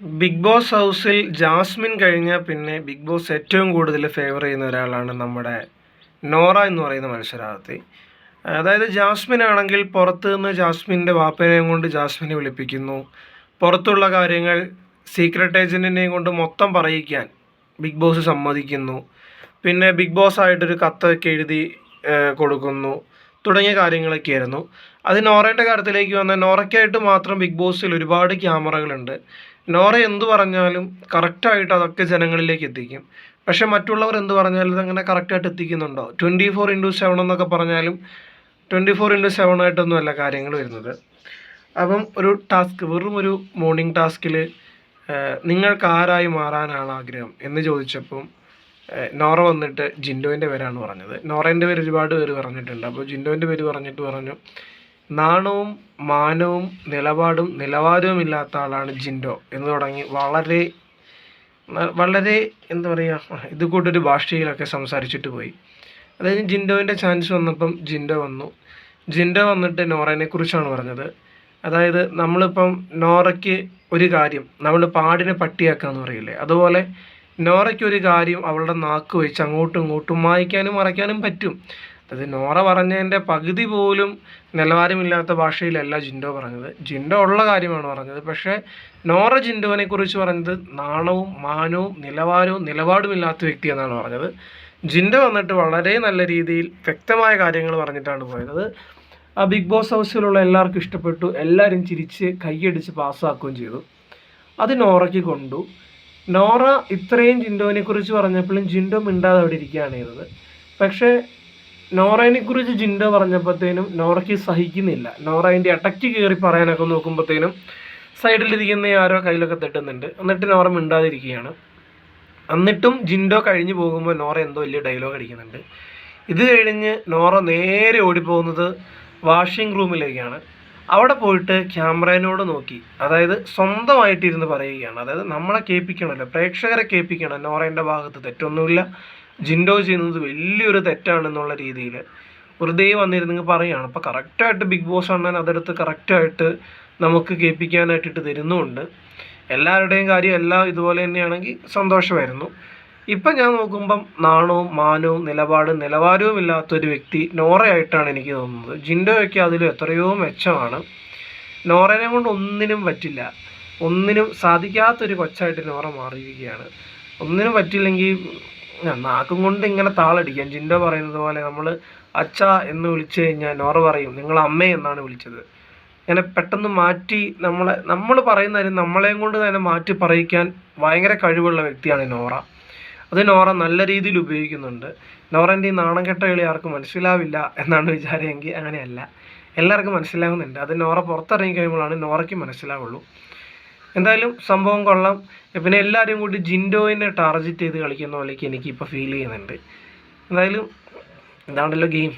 Big boss ഹൗസിൽ Jasmine കഴിഞ്ഞ പിന്നെ ബിഗ് ബോസ് ഏറ്റവും കൂടുതൽ ഫേവർ ചെയ്യുന്ന ഒരാളാണ് നമ്മുടെ നോറ എന്ന് പറയുന്ന മത്സരാർത്ഥി. അതായത് ജാസ്മിൻ ആണെങ്കിൽ പുറത്ത് നിന്ന് ജാസ്മിന്റെ വാപ്പനെയും കൊണ്ട് ജാസ്മിനെ വിളിപ്പിക്കുന്നു. പുറത്തുള്ള കാര്യങ്ങൾ സീക്രട്ട് ഏജന്റിനെയും കൊണ്ട് മൊത്തം പറയിക്കാൻ ബിഗ് ബോസ് സമ്മതിക്കുന്നു. പിന്നെ ബിഗ് ബോസ് ആയിട്ടൊരു കത്തൊക്കെ എഴുതി കൊടുക്കുന്നു. തുടങ്ങിയ കാര്യങ്ങളൊക്കെയായിരുന്നു. അത് നോറേന്റെ കാര്യത്തിലേക്ക് വന്നാൽ നോറയ്ക്കായിട്ട് മാത്രം ബിഗ് ബോസിൽ ഒരുപാട് ക്യാമറകളുണ്ട്. നോറ എന്ത് പറഞ്ഞാലും കറക്റ്റായിട്ട് അതൊക്കെ ജനങ്ങളിലേക്ക് എത്തിക്കും. പക്ഷേ മറ്റുള്ളവർ എന്ത് പറഞ്ഞാലും അങ്ങനെ കറക്റ്റായിട്ട് എത്തിക്കുന്നുണ്ടോ? ട്വന്റി ഫോർ ഇന്റു സെവൻ എന്നൊക്കെ പറഞ്ഞാലും ട്വന്റി ഫോർ ഇന്റു സെവൻ ആയിട്ടൊന്നും അല്ല കാര്യങ്ങൾ വരുന്നത്. അപ്പം ഒരു ടാസ്ക് വെറും ഒരു മോർണിംഗ് ടാസ്കിൽ നിങ്ങൾക്ക് ആരായി മാറാനാണ് ആഗ്രഹം എന്ന് ചോദിച്ചപ്പം നോറ വന്നിട്ട് ജിൻഡോന്റെ പേരാണ് പറഞ്ഞത്. നോറേന്റെ പേര് ഒരുപാട് പേര് പറഞ്ഞിട്ടുണ്ട്. അപ്പോൾ ജിൻഡോന്റെ പേര് പറഞ്ഞിട്ട് പറഞ്ഞു നാണവും മാനവും നിലപാടും നിലവാരവും ഇല്ലാത്ത ആളാണ് ജിൻഡോ എന്ന് തുടങ്ങി വളരെ വളരെ എന്താ പറയുക ഇത് കൂട്ടൊരു ഭാഷയിലൊക്കെ സംസാരിച്ചിട്ട് പോയി. അതായത് ജിൻഡോവിന്റെ ചാൻസ് വന്നപ്പം ജിൻഡോ വന്നു. ജിൻഡോ വന്നിട്ട് നോറേനെ കുറിച്ചാണ് പറഞ്ഞത്. അതായത് നമ്മളിപ്പം നോറയ്ക്ക് ഒരു കാര്യം നമ്മൾ പാടിനെ പട്ടിയാക്കുക എന്ന് പറയില്ലേ? അതുപോലെ നോറയ്ക്ക് ഒരു കാര്യം അവളുടെ നാക്ക് വെച്ച് അങ്ങോട്ടും ഇങ്ങോട്ടും മായ്ക്കാനും മറയ്ക്കാനും പറ്റും. അത് നോറ പറഞ്ഞതിന്റെ പകുതി പോലും നിലവാരമില്ലാത്ത ഭാഷയിലല്ല ജിൻഡോ പറഞ്ഞത്. ജിൻഡോ ഉള്ള കാര്യമാണ് പറഞ്ഞത്. പക്ഷേ നോറ ജിൻഡോനെ കുറിച്ച് പറഞ്ഞത് നാണവും മാനവും നിലവാരവും നിലപാടുമില്ലാത്ത വ്യക്തി എന്നാണ് പറഞ്ഞത്. ജിൻഡോ വന്നിട്ട് വളരെ നല്ല രീതിയിൽ വ്യക്തമായ കാര്യങ്ങൾ പറഞ്ഞിട്ടാണ് പോയത് ആ ബിഗ് ബോസ് ഹൗസിലുള്ള എല്ലാവർക്കും ഇഷ്ടപ്പെട്ടു. എല്ലാവരും ചിരിച്ച് കൈയടിച്ച് പാസ്സാക്കുകയും ചെയ്തു. അത് നോറയ്ക്ക് കൊണ്ടു. നോറ ഇത്രയും ജിൻഡോനെ കുറിച്ച് പറഞ്ഞപ്പോഴും ജിൻഡോ മിണ്ടാതെ അവിടെ ഇരിക്കുകയാണ് ചെയ്തത്. പക്ഷേ നോറയിനെ കുറിച്ച് ജിൻഡോ പറഞ്ഞപ്പോഴത്തേനും നോറയ്ക്ക് സഹിക്കുന്നില്ല. നോറ അതിന്റെ ഇടയ്ക്ക് കയറി പറയാനൊക്കെ നോക്കുമ്പോഴത്തേനും സൈഡിലിരിക്കുന്ന ആരോ കയ്യിലൊക്കെ തട്ടുന്നുണ്ട്. എന്നിട്ട് നോറ മിണ്ടാതിരിക്കുകയാണ്. എന്നിട്ടും ജിൻഡോ കഴിഞ്ഞു പോകുമ്പോൾ നോറ എന്തോ വലിയ ഡയലോഗ് അടിക്കുന്നുണ്ട്. ഇത് കഴിഞ്ഞ് നോറ നേരെ ഓടിപ്പോകുന്നത് വാഷിംഗ് റൂമിലേക്കാണ് അവിടെ പോയിട്ട് ക്യാമറേനോട് നോക്കി. അതായത് സ്വന്തമായിട്ടിരുന്ന് പറയുകയാണ്. അതായത് നമ്മളെ കേൾപ്പിക്കണമല്ലോ. പ്രേക്ഷകരെ കേൾപ്പിക്കണം. നോറേന്റെ ഭാഗത്ത് തെറ്റൊന്നുമില്ല. ജിൻഡോ ചെയ്യുന്നത് വലിയൊരു തെറ്റാണെന്നുള്ള രീതിയിൽ വെറുതെ വന്നിരുന്നെങ്കിൽ പറയുകയാണ്. അപ്പോൾ കറക്റ്റായിട്ട് ബിഗ് ബോസ് അണ്ണൻ അതെടുത്ത് കറക്റ്റായിട്ട് നമുക്ക് കേൾപ്പിക്കാനായിട്ടിട്ട് തരുന്നുമുണ്ട്. എല്ലാവരുടെയും കാര്യം എല്ലാം ഇതുപോലെ തന്നെയാണെങ്കിൽ സന്തോഷമായിരുന്നു. ഇപ്പം ഞാൻ നോക്കുമ്പം നാണവും മാനവും നിലപാടും നിലവാരവും ഇല്ലാത്തൊരു വ്യക്തി നോറയായിട്ടാണ് എനിക്ക് തോന്നുന്നത്. ജിൻഡോയൊക്കെ അതിലും എത്രയോ മെച്ചമാണ്. നോറനെ കൊണ്ട് ഒന്നിനും പറ്റില്ല. ഒന്നിനും സാധിക്കാത്തൊരു കൊച്ചായിട്ട് നോറ മാറിയിരിക്കുകയാണ്. ഒന്നിനും പറ്റില്ലെങ്കിൽ നാക്കും കൊണ്ട് ഇങ്ങനെ താളടിക്കാം. ജിൻഡോ പറയുന്നത് പോലെ നമ്മൾ അച്ഛ എന്ന് വിളിച്ചു കഴിഞ്ഞാൽ നോറ പറയും നിങ്ങൾ അമ്മേ എന്നാണ് വിളിച്ചത്. ഇങ്ങനെ പെട്ടെന്ന് മാറ്റി നമ്മളെ നമ്മൾ പറയുന്ന കാര്യം നമ്മളെയും കൊണ്ട് തന്നെ മാറ്റി പറയിക്കാൻ ഭയങ്കര കഴിവുള്ള വ്യക്തിയാണ് നോറ. അത് നോറ നല്ല രീതിയിൽ ഉപയോഗിക്കുന്നുണ്ട്. നോറന്റെ ഈ നാണം കെട്ട കളി ആർക്കും മനസ്സിലാവില്ല എന്നാണ് വിചാരമെങ്കിൽ അങ്ങനെയല്ല. എല്ലാവർക്കും മനസ്സിലാകുന്നുണ്ട് അത് നോറ പുറത്തിറങ്ങി കഴിയുമ്പോഴാണ് നോറയ്ക്ക് മനസ്സിലാവുള്ളൂ. എന്തായാലും സംഭവം കൊള്ളാം. പിന്നെ എല്ലാവരും കൂടി ജിൻഡോയിനെ ടാർഗറ്റ് ചെയ്ത് കളിക്കുന്ന പോലെയൊക്കെ എനിക്ക് ഇപ്പോൾ ഫീൽ ചെയ്യുന്നുണ്ട്. എന്തായാലും ഇതാണല്ലോ ഗെയിം.